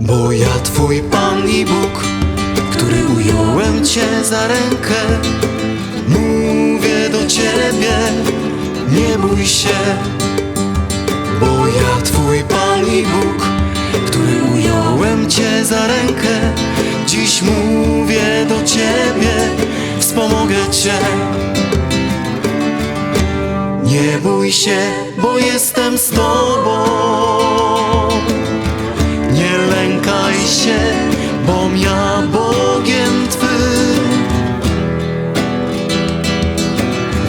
Bo ja Twój Pan i Bóg, który ująłem Cię za rękę, mówię do Ciebie, nie bój się. Bo ja Twój Pan i Bóg, który ująłem Cię za rękę, dziś mówię do Ciebie, wspomogę Cię. Nie bój się, bo jestem z Tobą. Nie lękaj się, bom ja Bogiem Twym.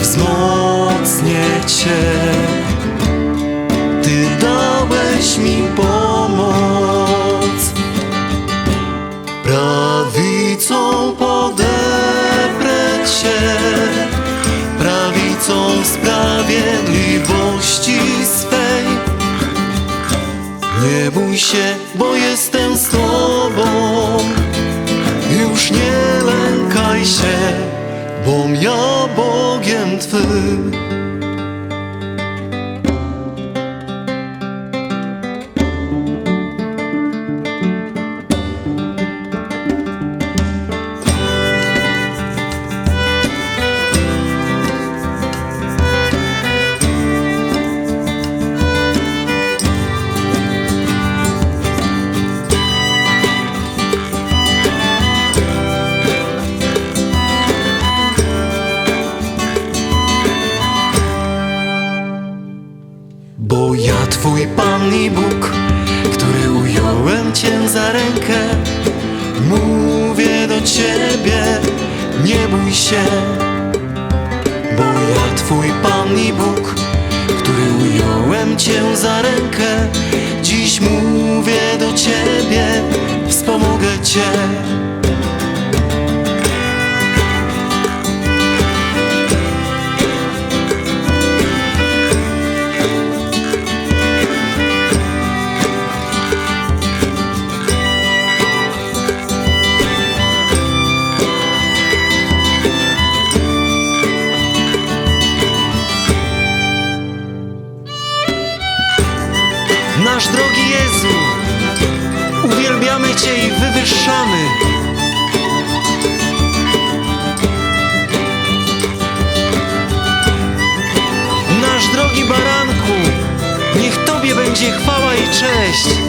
Wzmocnię Cię, Ty dałeś mi pomoc. Prawicą podeprę Cię, prawicą sprawiedliwości. Nie bój się, bo jestem z Tobą. Już nie lękaj się, bom ja Bogiem Twym. Twój Pan i Bóg, który ująłem Cię za rękę, mówię do Ciebie, nie bój się. Bo ja Twój Pan i Bóg, który ująłem Cię za rękę, dziś mówię do Ciebie, wspomogę Cię. Uwielbiamy Cię i wywyższamy. Nasz drogi baranku, niech Tobie będzie chwała i cześć.